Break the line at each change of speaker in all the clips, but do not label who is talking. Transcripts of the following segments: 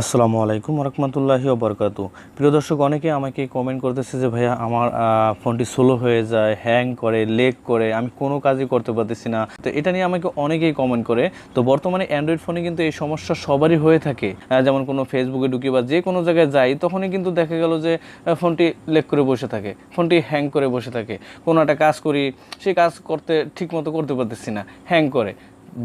আসসালামু আলাইকুম রহমতুল্লাহি বরকাতু প্রিয় দর্শক, অনেকে আমাকে কমেন্ট করতেছে যে, ভাইয়া, আমার ফোনটি স্লো হয়ে যায় হ্যাং করে লেগ করে, আমি কোনো কাজই করতে পারতেছি না। তো এটা নিয়ে আমাকে অনেকেই কমেন্ট করে। তো বর্তমানে অ্যান্ড্রয়েড ফোনে কিন্তু এই সমস্যা সবারই হয়ে থাকে। যেমন কোনো ফেসবুকে ঢুকি বা যে কোনো জায়গায় যাই, তখনই কিন্তু দেখা গেল যে ফোনটি লেগ করে বসে থাকে, ফোনটি হ্যাং করে বসে থাকে। কোনো একটা কাজ করি সেই কাজ করতে ঠিক মতো করতে পারতেছি না হ্যাং করে।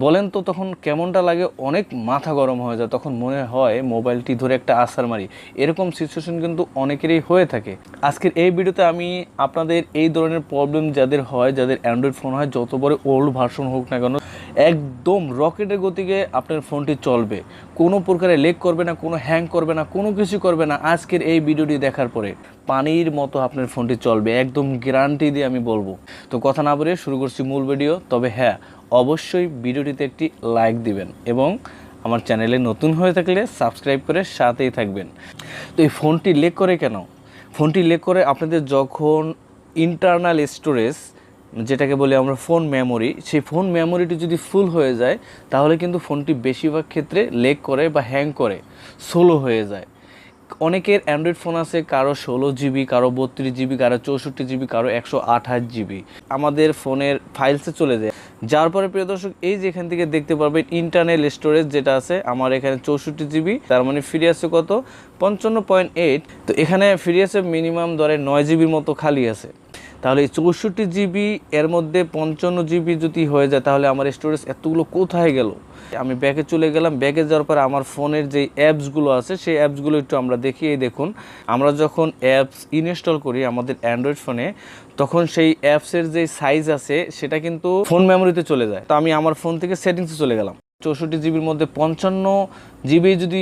বলেন তো তখন কেমনটা লাগে? অনেক মাথা গরম হয়ে যায়। তখন মনে হয় মোবাইলটি ধরে একটা আসার মারি। এরকম সিচুয়েশন কিন্তু অনেকেরই হয়ে থাকে। আজকের এই ভিডিওতে আমি আপনাদের এই ধরনের প্রবলেম যাদের হয়, যাদের অ্যান্ড্রয়েড ফোন হয়, যত বড় ওল্ড ভার্সন হোক না কেন একদম রকেটের গতিকে আপনার ফোনটি চলবে। কোনো প্রকারে লেক করবে না, কোনো হ্যাং করবে না, কোনো কিছু করবে না আজকের এই ভিডিওটি দেখার পরে পানির মতো আপনার ফোনটি চলবে, একদম গ্যারান্টি দিয়ে আমি বলব। তো কথা না বলে শুরু করছি মূল ভিডিও, তবে হ্যাঁ অবশ্যই ভিডিওটিতে একটি লাইক দিবেন এবং আমার চ্যানেলে নতুন হয়ে থাকলে সাবস্ক্রাইব করে সাথেই থাকবেন। তো এই ফোনটি লেক করে কেন? ফোনটি লেক করে আপনাদের যখন ইন্টারনাল স্টোরেজ যেটাকে বলি আমরা ফোন মেমোরি সেই ফোন মেমোরিটি যদি ফুল হয়ে যায়, তাহলে কিন্তু ফোনটি বেশিরভাগ ক্ষেত্রে লেক করে বা হ্যাং করে সোলো হয়ে যায়। অনেকের অ্যান্ড্রয়েড ফোন আছে, কারও ষোলো জিবি কারও বত্রিশ জিবি কারও চৌষট্টি জিবি কারও একশো আঠাশ জিবি আমাদের ফোনের ফাইলসে চলে যায়। যার পরে প্রিয় দর্শক, এই যে এখান থেকে দেখতে পারবেন ইন্টারনাল স্টোরেজ যেটা আছে, আমার এখানে চৌষট্টি জিবি তার মানে ফ্রি আছে কত? পঞ্চান্ন পয়েন্ট এইট তো এখানে ফ্রি আছে মিনিমাম ধরে নয় জিবির মতো খালি আছে। তাহলে এই চৌষট্টি জিবি এর মধ্যে পঞ্চান্ন জিবি যদি হয়ে যায়, তাহলে আমার স্টোরেজ এতগুলো কোথায় গেল? আমি ব্যাগে চলে গেলাম। ব্যাগে যাওয়ার পরে আমার ফোনের যে অ্যাপসগুলো আছে, সেই অ্যাপসগুলো একটু আমরা দেখি। এই দেখুন, আমরা যখন অ্যাপস ইনস্টল করি আমাদের অ্যান্ড্রয়েড ফোনে তখন সেই অ্যাপসের যে সাইজ আছে, সেটা কিন্তু ফোন মেমোরিতে চলে যায়। তো আমি আমার ফোন থেকে সেটিংসে চলে গেলাম। চৌষট্টি জিবির মধ্যে পঞ্চান্ন জিবি যদি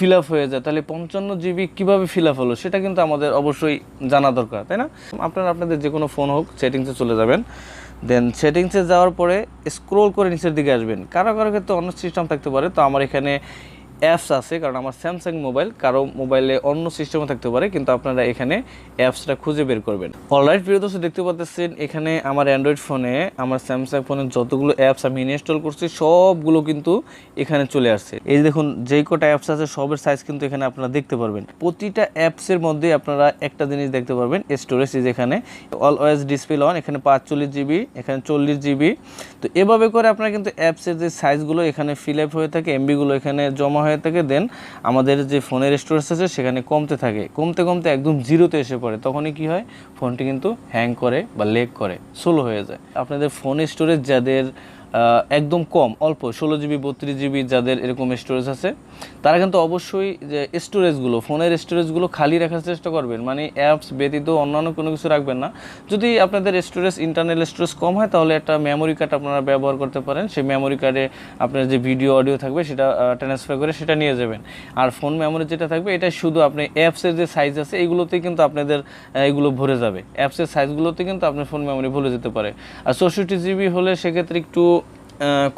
ফিল আপ হয়ে যায়, তাহলে পঞ্চান্ন জিবি কীভাবে ফিল আপ হলো সেটা কিন্তু আমাদের অবশ্যই জানা দরকার, তাই না? আপনারা আপনাদের যে কোনো ফোন হোক সেটিংসে চলে যাবেন। দেন সেটিংসে যাওয়ার পরে স্ক্রোল করে নিচের দিকে আসবেন। কারও কারও ক্ষেত্রে অন্য সিস্টেম থাকতে পারে। তো আমার এখানে অ্যাপস আছে, কারণ আমার স্যামসাং মোবাইল কারও মোবাইলে অন্য সিস্টেমও থাকতে পারে, কিন্তু আপনারা এখানে অ্যাপসটা খুঁজে বের করবেন। অলরাইট প্রিয় দর্শক দেখতে পাচ্ছেন, এখানে আমার অ্যান্ড্রয়েড ফোনে আমার স্যামসাং ফোনের যতগুলো অ্যাপস আমি ইনস্টল করছি, সবগুলো কিন্তু এখানে চলে আসছে। এই যে দেখুন, যেই কটা অ্যাপস আছে, সবের সাইজ কিন্তু এখানে আপনারা দেখতে পারবেন। প্রতিটা অ্যাপসের মধ্যে আপনারা একটা জিনিস দেখতে পারবেন স্টোরেজ ইজ এখানে। অল ওয়েস ডিসপ্লে অন এখানে পাঁচচল্লিশ জিবি এখানে চল্লিশ জিবি তো এভাবে করে আপনারা কিন্তু অ্যাপসের যে সাইজগুলো এখানে ফিল আপ হয়ে থাকে এমবিগুলো এখানে জমা থাকে দেন আমাদের যে ফোনের স্টোরেজ আছে সেখানে কমতে থাকে। কমতে কমতে একদম জিরোতে এসে পড়ে। তখনই কি হয়? ফোনটি কিন্তু হ্যাং করে বা লেগ করে সোলো হয়ে যায়। আপনাদের ফোন স্টোরেজ যাদের একদম কম, অল্প, ষোলো জিবি, বত্রিশ জিবি যাদের এরকম স্টোরেজ আছে, তারা কিন্তু অবশ্যই যে স্টোরেজগুলো ফোনের স্টোরেজগুলো খালি রাখার চেষ্টা করবেন। মানে অ্যাপস ব্যতীত অন্যান্য কোনো কিছু রাখবেন না। যদি আপনাদের স্টোরেজ ইন্টারনাল স্টোরেজ কম হয়, তাহলে একটা মেমোরি কার্ড আপনারা ব্যবহার করতে পারেন। সেই মেমোরি কার্ডে আপনার যে ভিডিও অডিও থাকবে, সেটা ট্রান্সফার করে সেটা নিয়ে যাবেন। আর ফোন মেমোরি যেটা থাকবে, এটা শুধু আপনি অ্যাপসের যে সাইজ আছে এগুলোতেই কিন্তু আপনাদের এগুলো ভরে যাবে। অ্যাপসের সাইজগুলোতে কিন্তু আপনার ফোন মেমোরি ভরে যেতে পারে। আর চৌষট্টি জিবি হলে সেক্ষেত্রে একটু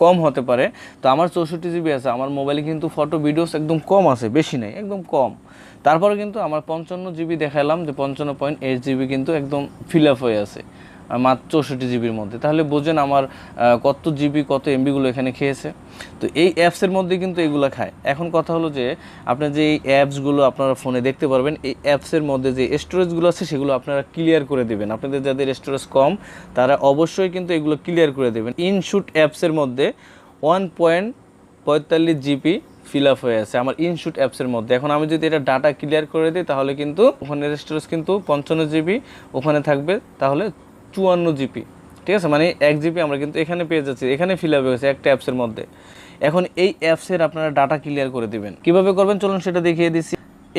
কম হতে পারে। তো আমার চৌষট্টি জিবি আছে, আমার মোবাইলে কিন্তু ফটো ভিডিওস একদম কম আছে, বেশি নেই, একদম কম। তারপরে কিন্তু আমার পঞ্চান্ন জিবি দেখালাম যে পঞ্চান্ন পয়েন্ট এইট জিবি কিন্তু একদম ফিল আপ হয়ে আছে। মাত্র চৌষট্টি জিবির মধ্যে। তাহলে বোঝেন আমার কত জিবি, কত এমবিগুলো এখানে খেয়েছে। তো এই অ্যাপসের মধ্যে কিন্তু এগুলো খায়। এখন কথা হলো যে আপনার যে এই অ্যাপসগুলো আপনারা ফোনে দেখতে পারবেন, এই অ্যাপসের মধ্যে যে স্টোরেজগুলো আছে, সেগুলো আপনারা ক্লিয়ার করে দেবেন। আপনাদের যাদের স্টোরেজ কম, তারা অবশ্যই কিন্তু এগুলো ক্লিয়ার করে দেবেন। ইনশুট অ্যাপসের মধ্যে ওয়ান পয়েন্ট পঁয়তাল্লিশ জিবি ফিল আপ হয়ে আছে আমার ইনশুট অ্যাপসের মধ্যে। এখন আমি যদি এটা ডাটা ক্লিয়ার করে দিই, তাহলে কিন্তু ওখানে স্টোরেজ কিন্তু পঞ্চান্ন জিবি ওখানে থাকবে। তাহলে চুয়ান্ন জিবি ঠিক আছে? মানে এক জিবি আমরা কিন্তু এখানে পেয়ে যাচ্ছি, এখানে ফিল আপ হয়েছে একটা অ্যাপসের মধ্যে। এখন এই অ্যাপসের আপনারা ডাটা ক্লিয়ার করে দিবেন। কীভাবে করবেন? চলুন সেটা দেখিয়ে দিচ্ছি।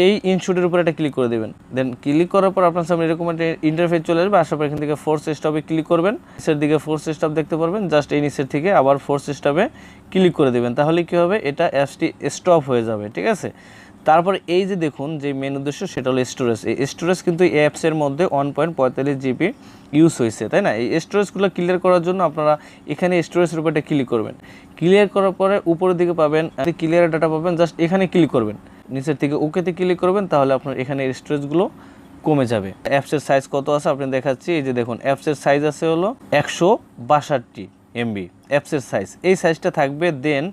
এই ইনশুটের উপর একটা ক্লিক করে দেবেন। দেন ক্লিক করার পর আপনার সামনে এরকম একটা ইন্টারফেস চলে আসবে, আসার পর এখান থেকে ফোর্স স্টপে ক্লিক করবেন। নিচের দিকে ফোর্স স্টপ দেখতে পারবেন জাস্ট এই নিচের থেকে আবার ফোর্স স্টপে ক্লিক করে দেবেন। তাহলে কি হবে? এটা অ্যাপসটি স্টপ হয়ে যাবে, ঠিক আছে? তারপর এই যে দেখুন যে মেন উদ্দেশ্য, সেটা হলো স্টোরেজ এই স্টোরেজ কিন্তু এই অ্যাপসের মধ্যে ওয়ান পয়েন্ট পঁয়তাল্লিশ জিবি ইউজ হয়েছে, তাই না? এই স্টোরেজগুলো ক্লিয়ার করার জন্য আপনারা এখানে স্টোরেজের উপর একটা ক্লিক করবেন। ক্লিয়ার করার পরে উপরের দিকে পাবেন ক্লিয়ার ডাটা পাবেন জাস্ট এখানে ক্লিক করবেন। নিচের থেকে ওকেতে ক্লিক করবেন, তাহলে আপনার এখানে স্টোরেজগুলো কমে যাবে। অ্যাপসের সাইজ কত আছে? আপনি দেখাচ্ছি, এই যে দেখুন অ্যাপসের সাইজ আছে হলো একশো বাষট্টি। এমবি অ্যাপসের সাইজ এই সাইজটা থাকবে দেন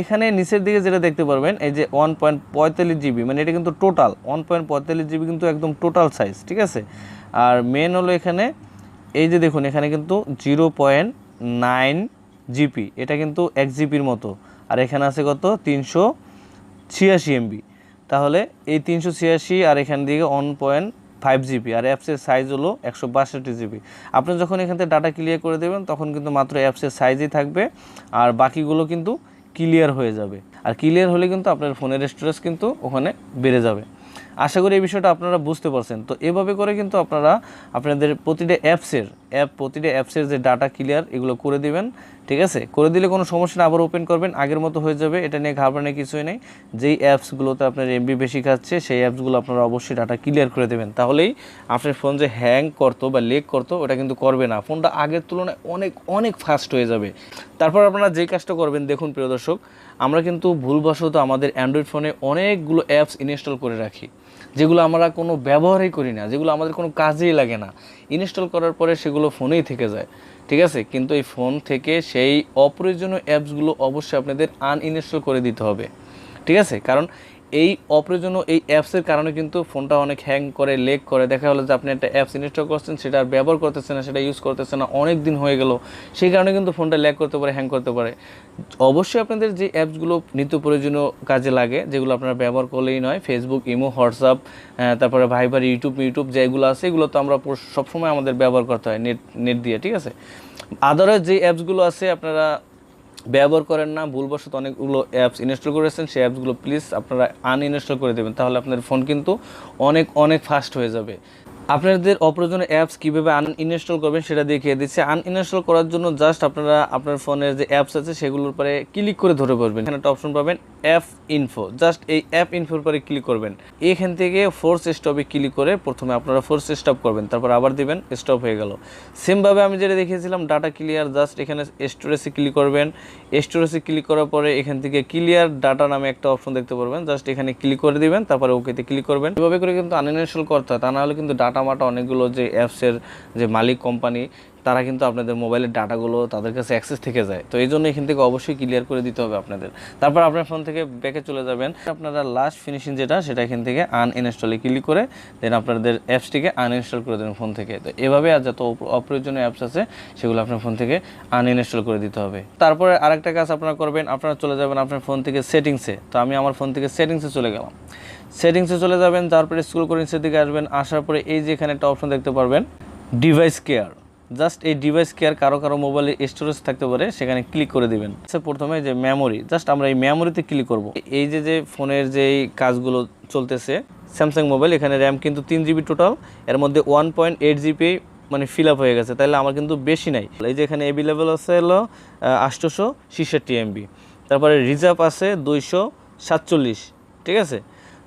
এখানে নিচের দিকে যেটা দেখতে পারবেন, এই যে ওয়ান পয়েন্ট পঁয়তাল্লিশ জিবি মানে এটা কিন্তু টোটাল ওয়ান পয়েন্ট পঁয়তাল্লিশ জিবি কিন্তু একদম টোটাল সাইজ ঠিক আছে? আর মেন হলো এখানে, এই যে দেখুন, এখানে কিন্তু জিরো পয়েন্ট নাইন জিপি এটা কিন্তু এক জিপির মতো। আর এখানে আছে কত? তিনশো ছিয়াশি এমবি তাহলে এই তিনশো ছিয়াশি আর এখান দিকে ওয়ান পয়েন্ট ফাইভ জিবি আর অ্যাপসের সাইজ হলো একশো বাষট্টি জিবি আপনি যখন এখান থেকে ডাটা ক্লিয়ার করে দেবেন, তখন কিন্তু মাত্র অ্যাপসের সাইজই থাকবে, আর বাকিগুলো কিন্তু ক্লিয়ার হয়ে যাবে। আর ক্লিয়ার হলে কিন্তু আপনার ফোনের স্টোরেজ কিন্তু ওখানে বেড়ে যাবে। আশা করি এই বিষয়টা আপনারা বুঝতে পারছেন। তো এভাবে করে কিন্তু আপনারা, আপনাদের প্রতিটা অ্যাপসের অ্যাপ, প্রতিটা অ্যাপসের যে ডাটা ক্লিয়ার এগুলো করে দিবেন, ঠিক আছে? করে দিলে কোনো সমস্যা না, আবার ওপেন করবেন, আগের মতো হয়ে যাবে, এটা নিয়ে ঘাবড়ানোর কিছুই নেই। যেই অ্যাপসগুলোতে আপনার এমবি বেশি খাচ্ছে, সেই অ্যাপসগুলো আপনারা অবশ্যই ডাটা ক্লিয়ার করে দেবেন। তাহলেই আপনার ফোন যে হ্যাং করতো বা লেক করতো, ওটা কিন্তু করবে না। ফোনটা আগের তুলনায় অনেক অনেক ফাস্ট হয়ে যাবে। তারপর আপনারা যেই কাজটা করবেন, দেখুন প্রিয় দর্শক, আমরা কিন্তু ভুলবশত আমাদের অ্যান্ড্রয়েড ফোনে অনেকগুলো অ্যাপস ইনস্টল করে রাখি। যেগুলো আমরা কোনো ব্যবহারই করি না, যেগুলো আমাদের কোনো কাজেই লাগে না। ইনস্টল করার পরে সেগুলো ফোনেই থেকে যায়, ঠিক আছে? কিন্তু এই ফোন থেকে সেই অপ্রয়োজনীয় অ্যাপসগুলো অবশ্যই আপনাদের আনইনস্টল করে দিতে হবে, ঠিক আছে? কারণ এই অপ্রয়োজনীয় এই অ্যাপসের কারণে কিন্তু ফোনটা অনেক হ্যাং করে লেক করে। দেখা হলো যে আপনি একটা অ্যাপস ইনস্টল করছেন, সেটা আর ব্যবহার করতেছে না, সেটা ইউজ করতেছে না, অনেক দিন হয়ে গেল। সেই কারণে কিন্তু ফোনটা ল্যাক করতে পারে হ্যাং করতে পারে। অবশ্যই আপনাদের যে অ্যাপসগুলো নিত্য প্রয়োজনীয় কাজে লাগে, যেগুলো আপনারা ব্যবহার করলেই নয় ফেসবুক ইমো হোয়াটসঅ্যাপ তারপরে ভাইবার ইউটিউব ইউটিউব যেগুলো আছে, এগুলো তো আমরা সবসময় আমাদের ব্যবহার করতে হয় নেট নেট দিয়ে, ঠিক আছে? আদারওয়াইজ যে অ্যাপসগুলো আছে, আপনারা ব্যবহার করেন না, ভুলবশত অনেকগুলো অ্যাপস ইনস্টল করেছেন, সেই অ্যাপসগুলো প্লিজ আপনারা আনইনস্টল করে দেবেন, তাহলে আপনার ফোন কিন্তু অনেক অনেক ফাস্ট হয়ে যাবে। আপনাদের অপ্রয়োজনীয় অ্যাপস কীভাবে আন আনইনস্টল করবেন সেটা দেখিয়ে দিচ্ছে। আনইনস্টল করার জন্য জাস্ট আপনারা আপনার ফোনের যে অ্যাপস আছে সেগুলোর পরে ক্লিক করে ধরে পড়বেন। এখানে একটা অপশন পাবেন অ্যাপ ইনফো জাস্ট এই অ্যাপ ইনফোর পরে ক্লিক করবেন। এখান থেকে ফোর্স স্টপে ক্লিক করে প্রথমে আপনারা ফোর্স স্টপ করবেন। তারপর আবার দিবেন স্টপ হয়ে গেল। সেমভাবে আমি যেটা দেখিয়েছিলাম ডাটা ক্লিয়ার জাস্ট এখানে স্টোরেজে ক্লিক করবেন। স্টোরেজে ক্লিক করার পরে এখান থেকে ক্লিয়ার ডাটা নামে একটা অপশন দেখতে পারবেন। জাস্ট এখানে ক্লিক করে দিবেন, তারপরে ওকেতে ক্লিক করবেন। এভাবে করে কিন্তু আনইনস্টল করতে হয়, তা না হলে কিন্তু ডাটা মাটা অনেকগুলো যে অ্যাপসের যে মালিক কোম্পানি তারা কিন্তু আপনাদের মোবাইলের ডাটাগুলো তাদের কাছে অ্যাক্সেস থেকে যায়। তো এই জন্য এখান থেকে অবশ্যই ক্লিয়ার করে দিতে হবে আপনাদের। তারপর আপনার ফোন থেকে ব্যাকে চলে যাবেন। আপনারা লাস্ট ফিনিশিং যেটা, সেটা এখান থেকে আনইনস্টলে ক্লিক করে দেন আপনাদের অ্যাপসটিকে আনইনস্টল করে দেবেন ফোন থেকে। তো এভাবে আর যত অপ্রয়োজনীয় অ্যাপস আছে, সেগুলো আপনার ফোন থেকে আনইনস্টল করে দিতে হবে। তারপরে আরেকটা কাজ আপনারা করবেন, আপনারা চলে যাবেন আপনার ফোন থেকে সেটিংসে তো আমি আমার ফোন থেকে সেটিংসে চলে গেলাম। সেটিংসে চলে যাবেন, তারপরে স্ক্রল করে নিচের দিকে আসবেন, আসার পরে এই যে এখানে একটা অপশন দেখতে পারবেন ডিভাইস কেয়ার জাস্ট এই ডিভাইস কেয়ার কারও কারও মোবাইলে স্টোরেজ থাকতে পারে, সেখানে ক্লিক করে দিবেন। প্রথমে যে মেমোরি জাস্ট আমরা এই মেমোরিতে ক্লিক করব। এই যে যে ফোনের যে কাজগুলো চলতেছে স্যামসাং মোবাইল এখানে র্যাম কিন্তু তিন জিবি টোটাল এর মধ্যে ওয়ান পয়েন্ট এইট জিবি মানে ফিল আপ হয়ে গেছে, তাহলে আমার কিন্তু বেশি নাই। এই যে এখানে অ্যাভেলেবেল আছে হলো আটশোশো ছেষট্টি এমবি তারপরে রিজার্ভ আছে দুইশো সাতচল্লিশ, ঠিক আছে?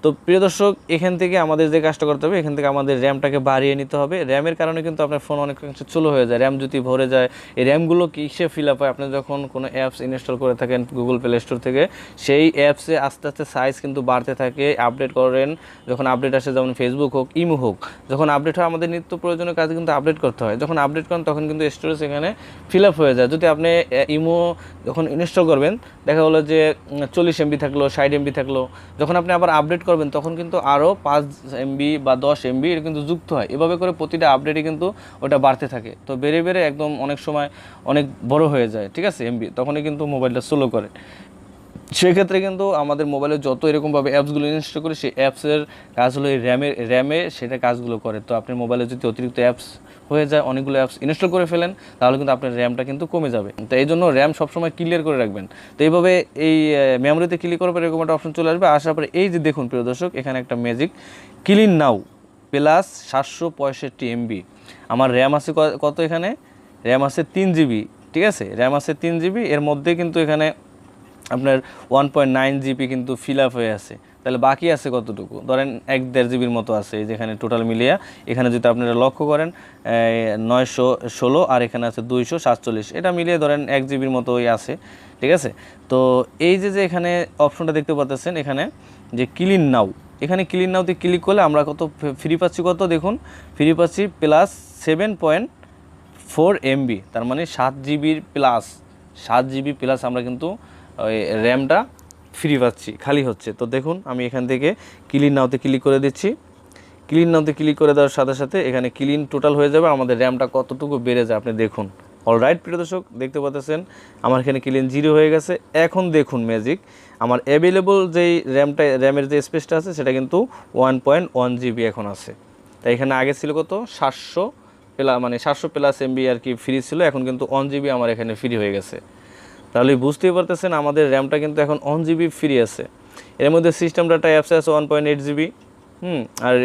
তো প্রিয় দর্শক, এখান থেকে আমাদের যে কাজটা করতে হবে, এখান থেকে আমাদের র্যামটাকে বাড়িয়ে নিতে হবে। র্যামের কারণে কিন্তু আপনার ফোন অনেকাংশে চলো হয়ে যায়। র্যাম যদি ভরে যায়, এই র্যামগুলো কিসে ফিল আপ হয়? আপনি যখন কোনো অ্যাপস ইনস্টল করে থাকেন গুগল প্লে স্টোর থেকে, সেই অ্যাপসে আস্তে আস্তে সাইজ কিন্তু বাড়তে থাকে। আপডেট করেন, যখন আপডেট আসে, যেমন ফেসবুক হোক ইমো হোক, যখন আপডেট হয়, আমাদের নিত্য প্রয়োজনীয় কাজ কিন্তু আপডেট করতে হয়। যখন আপডেট করেন, তখন কিন্তু স্টোরেজ এখানে ফিল আপ হয়ে যায়। যদি আপনি ইমো যখন ইনস্টল করবেন, দেখা হলো যে চল্লিশ এমবি থাকল, ষাট এমবি থাকল, যখন আপনি আবার আপডেট করবেন, তখন কিন্তু আরও পাঁচ এমবি বা দশ এমবি এটা কিন্তু যুক্ত হয়। এভাবে করে প্রতিটা আপডেটই কিন্তু ওটা বাড়তে থাকে। তো বেড়ে বেড়ে একদম অনেক সময় অনেক বড় হয়ে যায়, ঠিক আছে এমবি তখনই কিন্তু মোবাইলটা স্লো করে। সেক্ষেত্রে কিন্তু আমাদের মোবাইলে যত এরকমভাবে অ্যাপসগুলো ইনস্টল করি, সেই অ্যাপসের কাজ হলো এই র্যামের র্যামে সেটা কাজগুলো করে। তো আপনার মোবাইলে যদি অতিরিক্ত অ্যাপস হয়ে যায়, অনেকগুলো অ্যাপস ইনস্টল করে ফেলেন, তাহলে কিন্তু আপনার র্যামটা কিন্তু কমে যাবে। তো এই জন্য র্যাম সবসময় ক্লিয়ার করে রাখবেন। তো এইভাবে এই মেমোরিতে ক্লিক করার পরে এরকম একটা অপশন চলে আসবে। আসার পরে এই যে দেখুন, প্রিয় দর্শক, এখানে একটা ম্যাজিক ক্লিন নাও প্লাস সাতশো পঁয়ষট্টি এমবি আমার র্যাম আছে কত এখানে? র্যাম আছে তিন জিবি ঠিক আছে? র্যাম আছে তিন জিবি এর মধ্যে কিন্তু এখানে আপনার ওয়ান পয়েন্ট নাইন জিবি কিন্তু ফিল আপ হয়ে আছে। তাহলে বাকি আছে কতটুকু? ধরেন এক দেড় জিবির মতো আছে যেখানে টোটাল মিলিয়ে। এখানে যদি আপনারা লক্ষ্য করেন নয়শো ষোলো আর এখানে আছে দুইশো সাতচল্লিশ। এটা মিলিয়ে ধরেন এক জিবির মতোই আছে, ঠিক আছে? তো এই যে যে এখানে অপশনটা দেখতে পাচ্ছেন এখানে যে ক্লিন নাও এখানে ক্লিন নাওতে ক্লিক করলে আমরা কত ফ্রি পাচ্ছি কত দেখুন? ফ্রি পাচ্ছি plus seven point four MB তার মানে সাত জিবির প্লাস সাত জিবি প্লাস আমরা কিন্তু ওই র্যামটা ফ্রি পাচ্ছি, খালি হচ্ছে। তো দেখুন, আমি এখান থেকে ক্লিন নাওতে ক্লিক করে দিচ্ছি। ক্লিন নাওতে ক্লিক করে দেওয়ার সাথে সাথে এখানে ক্লিন টোটাল হয়ে যাবে। আমাদের র্যামটা কতটুকু বেড়ে যায় আপনি দেখুন। অলরাইট প্রিয় দর্শক, দেখতে পাচ্ছেন, আমার এখানে ক্লিন জিরো হয়ে গেছে। এখন দেখুন ম্যাজিক আমার অ্যাভেলেবল যেই র্যামটা, র্যামের যে স্পেসটা আছে, সেটা কিন্তু ওয়ান পয়েন্ট ওয়ান জিবি এখন আছে। তাই এখানে আগে ছিল কত? সাতশো প্লাস মানে সাতশো প্লাস এমবি আর কি ফ্রি ছিল, এখন কিন্তু ওয়ান জিবি আমার এখানে ফ্রি হয়ে গেছে। তাহলে বুঝতেই পারতেছেন আমাদের র্যামটা কিন্তু এখন ওয়ান জিবি ফ্রি আছে। এর মধ্যে সিস্টেম ডাটা অ্যাপস আছে ওয়ান পয়েন্ট এইট জিবি হুম, আর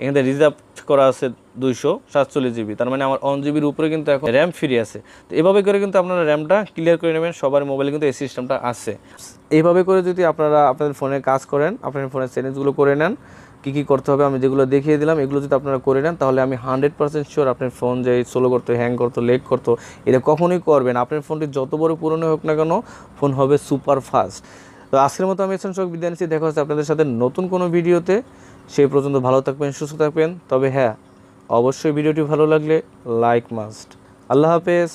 এখানে রিজার্ভ করা আছে দুইশো সাতচল্লিশ জিবি তার মানে আমার ওয়ান জিবির উপরে কিন্তু এখন র্যাম ফ্রি আছে। তো এভাবে করে কিন্তু আপনারা র্যামটা ক্লিয়ার করে নেবেন, সবার মোবাইলে কিন্তু এই সিস্টেমটা আছে। এইভাবে করে যদি আপনারা আপনাদের ফোনে কাজ করেন, আপনার ফোনের সেটিংসগুলো করে নেন কী কী করতে হবে আমি যেগুলো দেখিয়ে দিলাম, এগুলো যদি আপনারা করে নেন, তাহলে আমি হান্ড্রেড পার্সেন্ট শিওর আপনার ফোন যে স্লো করতো হ্যাং করতো লেগ করতো, এটা কখনোই করবেন আপনার ফোনটি যত বড় পুরনো হোক না কেন ফোন হবে সুপার ফাস্ট তো আজকের মতো আমি এসেন সব বিদায় নিচ্ছি। দেখা হচ্ছে আপনাদের সাথে নতুন কোনো ভিডিওতে। সেই পর্যন্ত ভালো থাকবেন, সুস্থ থাকবেন। তবে হ্যাঁ অবশ্যই ভিডিওটি ভালো লাগলে লাইক মাস্ট আল্লাহ হাফেজ।